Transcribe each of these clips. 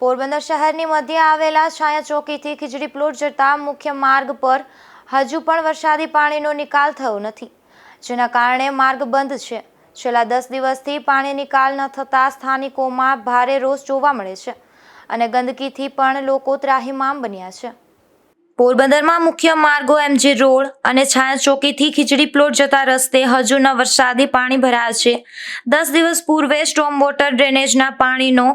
પોરબંદર શહેરની મધ્ય આવેલા છાયા ચોકીથી ખીજડી પ્લોટ જતા મુખ્ય માર્ગ પર હજુ પણ વરસાદી પાણીનો નિકાલ થયો નથી, જેના કારણે માર્ગ બંધ છે. છેલ્લા દસ દિવસથી પાણી નિકાલ ન થતાં સ્થાનિકોમાં ભારે રોષ જોવા મળે છે અને ગંદકીથી પણ લોકો ત્રાહિમામ બન્યા છે. પોરબંદરમાં મુખ્ય માર્ગો એમજી રોડ અને છાયા ચોકીથી ખીચડી પ્લોટ જતા રસ્તે હજુ ન વરસાદી પાણી ભરાયા છે. દસ દિવસ પૂર્વે સ્ટોમ વોટર ડ્રેનેજના પાણીનો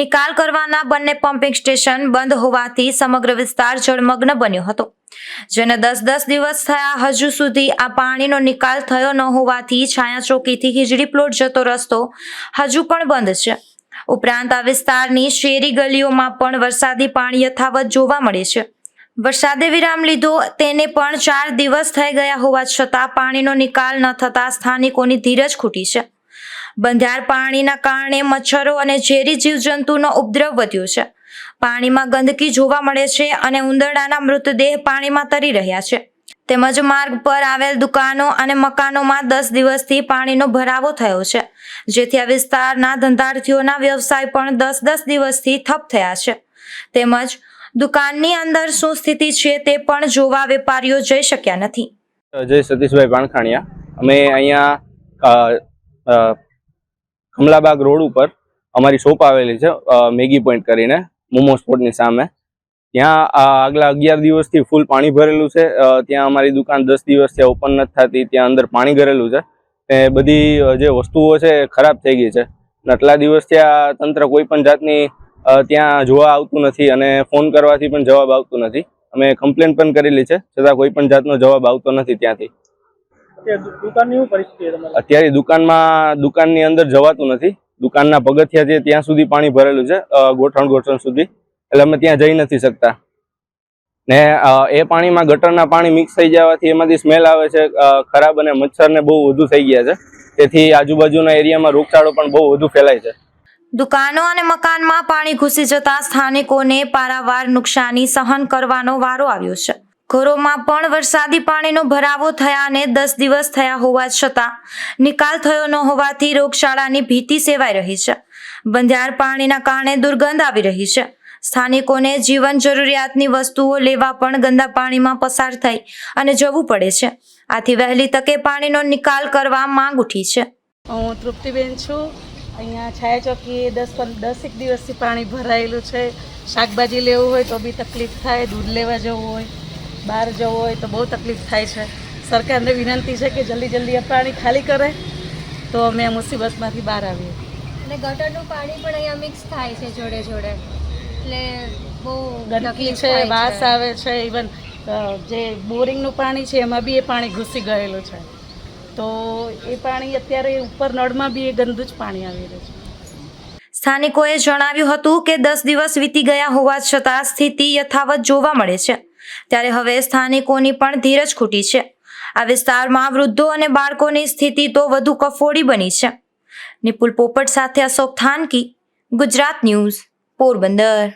નિકાલ કરવાના બંને પમ્પિંગ સ્ટેશન બંધ હોવાથી સમગ્ર વિસ્તાર જળમગ્ન બન્યો હતો. જેને દસ દસ દિવસ થયા હજુ સુધી આ પાણીનો નિકાલ થયો ન હોવાથી છાયા ચોકીથી ખીચડી પ્લોટ જતો રસ્તો હજુ પણ બંધ છે. ઉપરાંત આ વિસ્તારની શેરી ગલીઓમાં પણ વરસાદી પાણી યથાવત જોવા મળે છે. વરસાદે વિરામ લીધો, તેને પણ ચાર દિવસ થઈ ગયા હોવા છતાં પાણીનો નિકાલ ન થતાં સ્થાનિકોની ધીરજ ખૂટી છે. બંધાર પાણીના કારણે મચ્છરો અને ઝેરી જીવજંતુનો ઉપદ્રવ વધ્યો છે. પાણીમાં ગંદકી જોવા મળે છે અને ઉંદરડાના મૃતદેહ પાણીમાં તરી રહ્યા છે. તેમજ માર્ગ પર આવેલ દુકાનો અને મકાનોમાં દસ દિવસથી પાણીનો ભરાવો થયો છે, જેથી આ વિસ્તારના ધંધાર્થીઓના વ્યવસાય પણ દસ દસ દિવસથી ઠપ થયા છે. તેમજ દુકાનની અંદર શું સ્થિતિ છે તે પણ જોવા વેપારીઓ જઈ શક્યા નથી. જય સતીશભાઈ પાણખાણિયા અમે અહીંયા કમલાબાગ રોડ ઉપર અમારી શોપ આવેલી છે મેગી પોઈન્ટ કરીને, મોમો સ્પોટની સામે. ત્યાં આગલા અગિયાર દિવસથી ફૂલ પાણી ભરેલું છે ત્યાં અમારી દુકાન દસ દિવસ ત્યાં ઓપન નથી થતી, ત્યાં અંદર પાણી ભરેલું છે. એ બધી જે વસ્તુઓ છે ખરાબ થઈ ગઈ છે. આટલા દિવસથી આ તંત્ર કોઈ પણ જાતની ત્યાં જોવા આવતું નથી અને ફોન કરવાથી પણ જવાબ આવતું નથી. અમે કમ્પ્લેન પણ કરેલી છે છતાં કોઈ પણ જાતનો જવાબ આવતો નથી ત્યાંથી. અત્યારે દુકાનમાં દુકાનની અંદર જવાતું નથી. દુકાનના પગથિયા છે ત્યાં સુધી પાણી ભરેલું છે ગોઠણ ગોઠણ સુધી. એટલે અમે ત્યાં જઈ નથી શકતા. ને એ પાણીમાં ગટરના પાણી મિક્સ થઈ જવાથી એમાંથી સ્મેલ આવે છે ખરાબ અને મચ્છરને બહુ વધુ થઈ ગયા છે. તેથી આજુબાજુના એરિયામાં રોગચાળો પણ બહુ વધુ ફેલાય છે. દુકાનો અને મકાનમાં પાણી ઘૂસી જતા સ્થાનિકોને પારાવાર નુકસાની સહન કરવાનો વારો આવ્યો છે. ઘરોમાં પણ વરસાદી પાણીનો ભરાવો થયાને દસ દિવસ થયા હોવા છતાં નિકાલ થયો ન હોવાથી રોગશાળાની ભીતિ સેવાઈ રહી છે. બંધિયાર પાણીના કારણે દુર્ગંધ આવી રહી છે. સ્થાનિકોને જીવન જરૂરિયાતની વસ્તુઓ લેવા પણ ગંદા પાણીમાં પસાર થઈ અને જવું પડે છે. આથી વહેલી તકે પાણીનો નિકાલ કરવા માંગ ઉઠી છે. હું તૃપ્તિબેન છું. અહીંયા છાયા ચોકીએ દસ દસેક દિવસથી પાણી ભરાયેલું છે. શાકભાજી લેવું હોય તો બી તકલીફ થાય દૂધ લેવા જવું હોય બહાર જવું હોય તો બહુ તકલીફ થાય છે. સરકારને વિનંતી છે કે જલ્દી જલ્દી આ પાણી ખાલી કરે તો અમે આ મુસીબતમાંથી બહાર આવીએ. અને ગટરનું પાણી પણ અહીંયા મિક્સ થાય છે જોડે જોડે. એટલે બહુ ગંદકી છે વાસ આવે છે ઇવન જે બોરિંગનું પાણી છે એમાં બી એ પાણી ઘૂસી ગયેલું છે. તો એ પાણી અત્યારે ઉપર નળમાં બી એ ગંદુ જ પાણી આવી રહ્યું છે. સ્થાનિકોએ જણાવ્યું હતું કે દસ દિવસ વીતી ગયા હોવા છતાં સ્થિતિ યથાવત જોવા મળે છે. ત્યારે હવે સ્થાનિકોની પણ ધીરજ ખૂટી છે. આ વિસ્તારમાં વૃદ્ધો અને બાળકોની સ્થિતિ તો વધુ કફોડી બની છે. નિપુલ પોપટ સાથે અશોક થાનકી, ગુજરાત ન્યૂઝ, પોરબંદર.